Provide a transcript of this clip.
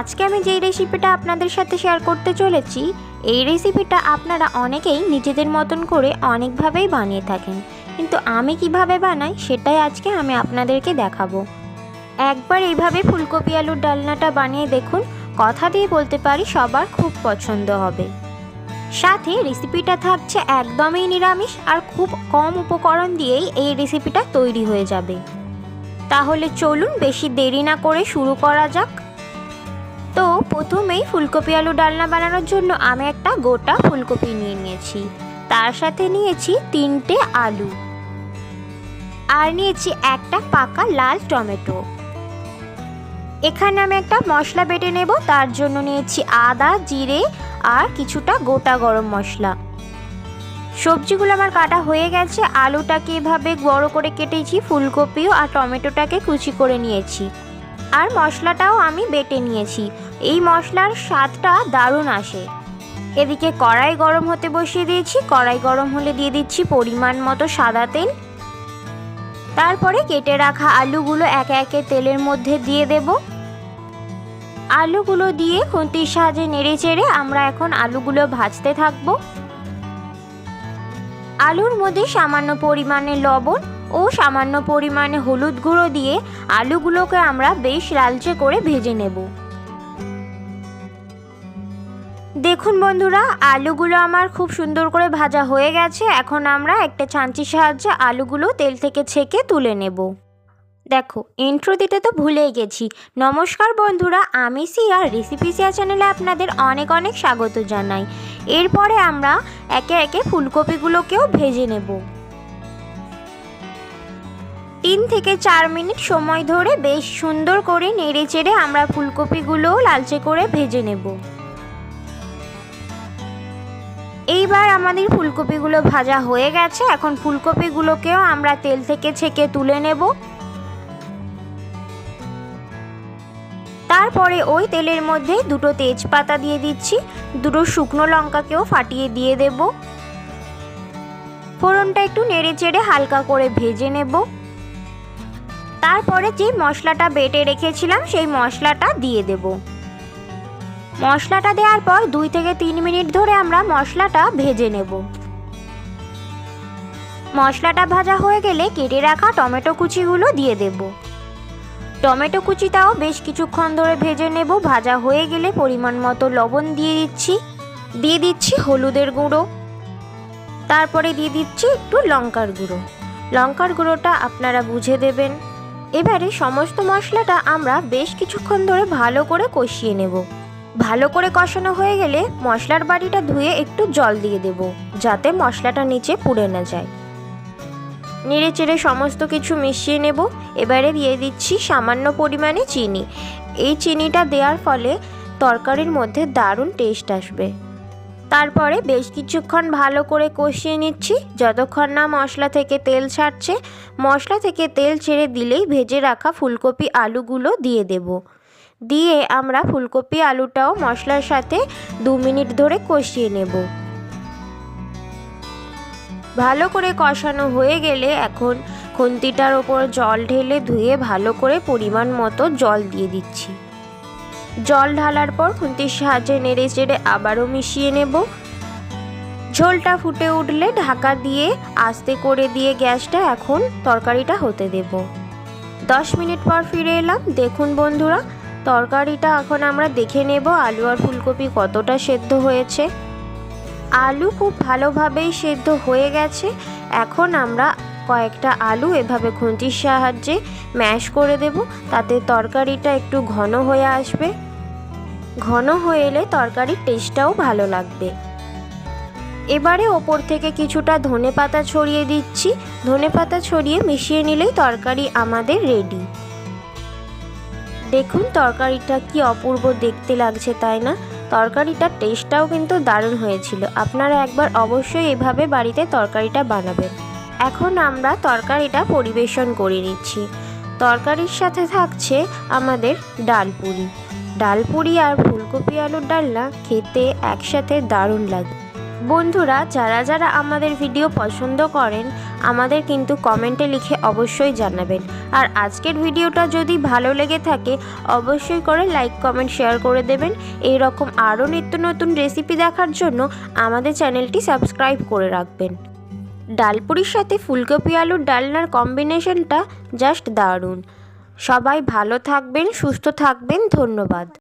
আজকে আমি যেই রেসিপিটা আপনাদের সাথে শেয়ার করতে চলেছি, এই রেসিপিটা আপনারা অনেকেই নিজেদের মতন করে অনেকভাবেই বানিয়ে থাকেন। কিন্তু আমি কীভাবে বানাই, সেটাই আজকে আমি আপনাদেরকে দেখাবো। একবার এইভাবে ফুলকপি আলুর ডালনাটা বানিয়ে দেখুন, কথা দিয়ে বলতে পারি সবার খুব পছন্দ হবে। সাথে রেসিপিটা থাকছে একদমই নিরামিষ আর খুব কম উপকরণ দিয়েই এই রেসিপিটা তৈরি হয়ে যাবে। তাহলে চলুন বেশি দেরি না করে শুরু করা যাক। তো প্রথমেই ফুলকপি আলু ডালনা বানানোর জন্য আমি একটা গোটা ফুলকপি নিয়ে নিয়েছি। তার সাথে নিয়েছি তিনটে আলু। আর নিয়েছি একটা পাকা লাল টমেটো। এখানে আমি একটা মশলা বেটে নেব, তার জন্য নিয়েছি আদা, জিরে আর কিছুটা গোটা গরম মশলা। সবজিগুলো আমার কাটা হয়ে গেছে, আলুটাকে এভাবে বড় করে কেটেছি, ফুলকপিও আর টমেটোটাকে কুচি করে নিয়েছি। আর মশলাটাও আমি বেটে নিয়েছি। এই মশলার স্বাদটা দারুণ আসে। এদিকে কড়াই গরম হতে বসিয়ে দিয়েছি। কড়াই গরম হলে দিয়ে দিচ্ছি পরিমাণ মতো সাদা তেল। তারপরে কেটে রাখা আলুগুলো একে একে তেলের মধ্যে দিয়ে দেব। আলুগুলো দিয়ে খুন্তির সাহায্যে নেড়ে চেড়ে আমরা এখন আলুগুলো ভাজতে থাকব। আলুর মধ্যে সামান্য পরিমাণে লবণ ও সামান্য পরিমাণে হলুদ গুঁড়ো দিয়ে আলুগুলোকে আমরা বেশ লালচে করে ভেজে নেব। দেখুন বন্ধুরা, আলুগুলো আমার খুব সুন্দর করে ভাজা হয়ে গেছে। এখন আমরা একটা ছাঁচির সাহায্যে আলুগুলো তেল থেকে ছেঁকে তুলে নেব। দেখো ইন্ট্রো দিতে তো ভুলেই গেছি। নমস্কার বন্ধুরা, আমি সিয়া। রেসিপি সিয়া চ্যানেলে আপনাদের অনেক অনেক স্বাগত জানাই। এরপরে আমরা একে একে ফুলকপিগুলোকেও ভেজে নেব। তিন থেকে চার মিনিট সময় ধরে বেশ সুন্দর করে নেড়ে চেড়ে আমরা ফুলকপিগুলোও লালচে করে ভেজে নেব। এইবার আমাদের ফুলকপিগুলো ভাজা হয়ে গেছে। এখন ফুলকপিগুলোকেও আমরা তেল থেকে ছেঁকে তুলে নেব। তারপরে ওই তেলের মধ্যে দুটো তেজপাতা দিয়ে দিচ্ছি। দুটো শুকনো লঙ্কাকেও ফাটিয়ে দিয়ে দেব। ফোড়নটা একটু নেড়ে চেড়ে হালকা করে ভেজে নেব। তারপরে যে মশলাটা বেটে রেখেছিলাম, সেই মশলাটা দিয়ে দেব। মশলাটা দেওয়ার পর দুই থেকে তিন মিনিট ধরে আমরা মশলাটা ভেজে নেব। মশলাটা ভাজা হয়ে গেলে কেটে রাখা টমেটো কুচিগুলো দিয়ে দেবো। টমেটো কুচিটাও বেশ কিছুক্ষণ ধরে ভেজে নেব। ভাজা হয়ে গেলে পরিমাণ মতো লবণ দিয়ে দিচ্ছি। দিয়ে দিচ্ছি হলুদের গুঁড়ো। তারপরে দিয়ে দিচ্ছি একটু লঙ্কার গুঁড়ো। লঙ্কার গুঁড়োটা আপনারা বুঝে দেবেন। এবারে সমস্ত মশলাটা আমরা বেশ কিছুক্ষণ ধরে ভালো করে কষিয়ে নেব। ভালো করে কষানো হয়ে গেলে মশলার বাড়িটা ধুয়ে একটু জল দিয়ে দেব, যাতে মশলাটা নিচে পুড়ে না যায়। নেড়ে চেড়ে সমস্ত কিছু মিশিয়ে নেব। এবারে দিয়ে দিচ্ছি সামান্য পরিমাণে চিনি। এই চিনিটা দেওয়ার ফলে তরকারির মধ্যে দারুণ টেস্ট আসবে। তারপরে বেশ কিছুক্ষণ ভালো করে কষিয়ে নিচ্ছি। যতক্ষণ না মশলা থেকে তেল ছাড়ছে, মশলা থেকে তেল ছেড়ে দিলেই ভেজে রাখা ফুলকপি আলুগুলো দিয়ে দেব। দিয়ে আমরা ফুলকপি আলুটাও মশলার সাথে দু মিনিট ধরে কষিয়ে নেব। ভালো করে কষানো হয়ে গেলে এখন খুন্তিটার ওপর জল ঢেলে ধুয়ে ভালো করে পরিমাণ মতো জল দিয়ে দিচ্ছি। জল ঢালার পর খুন্তির সাহায্যে নেড়ে চেড়ে আবারও মিশিয়ে নেব। ঝোলটা ফুটে উঠলে ঢাকা দিয়ে আস্তে করে দিয়ে গ্যাসটা এখন তরকারিটা হতে দেব। দশ মিনিট পর ফিরে এলাম। দেখুন বন্ধুরা, তরকারিটা এখন আমরা দেখে নেব আলু আর ফুলকপি কতটা সেদ্ধ হয়েছে। আলু খুব ভালোভাবেই সেদ্ধ হয়ে গেছে। এখন আমরা কয়েকটা আলু এভাবে খুন্তির সাহায্যে ম্যাশ করে দেব, তাতে তরকারিটা একটু ঘন হয়ে আসবে। ঘন হয়ে এলে তরকারির টেস্টটাও ভালো লাগবে। এবারে ওপর থেকে কিছুটা ধনে পাতা ছড়িয়ে দিচ্ছি। ধনে পাতা ছড়িয়ে মিশিয়ে নিলেই তরকারি আমাদের রেডি দেখুন তরকারিটা কি অপূর্ব দেখতে লাগছে, তাই না? তরকারিটার টেস্টটাও কিন্তু দারুণ হয়েছিল। আপনারা একবার অবশ্যই এভাবে বাড়িতে তরকারিটা বানাবেন। এখন আমরা তরকারিটা পরিবেশন করে নিচ্ছি। তরকারির সাথে থাকছে আমাদের ডালপুরি ডালপুরি আর ফুলকপি আলুর ডালনা খেতে একসাথে দারুণ লাগে। বন্ধুরা, যারা যারা আমাদের ভিডিও পছন্দ করেন, আমাদের কিন্তু কমেন্টে লিখে অবশ্যই জানাবেন। আর আজকের ভিডিওটা যদি ভালো লেগে থাকে, অবশ্যই করে লাইক, কমেন্ট, শেয়ার করে দেবেন। এই রকম আরও নিত্য নতুন রেসিপি দেখার জন্য আমাদের চ্যানেলটি সাবস্ক্রাইব করে রাখবেন। ডালপুরির সাথে ফুলকপি আলুর ডালনার কম্বিনেশনটা জাস্ট দারুণ। সবাই ভালো থাকবেন সুস্থ থাকবেন ধন্যবাদ।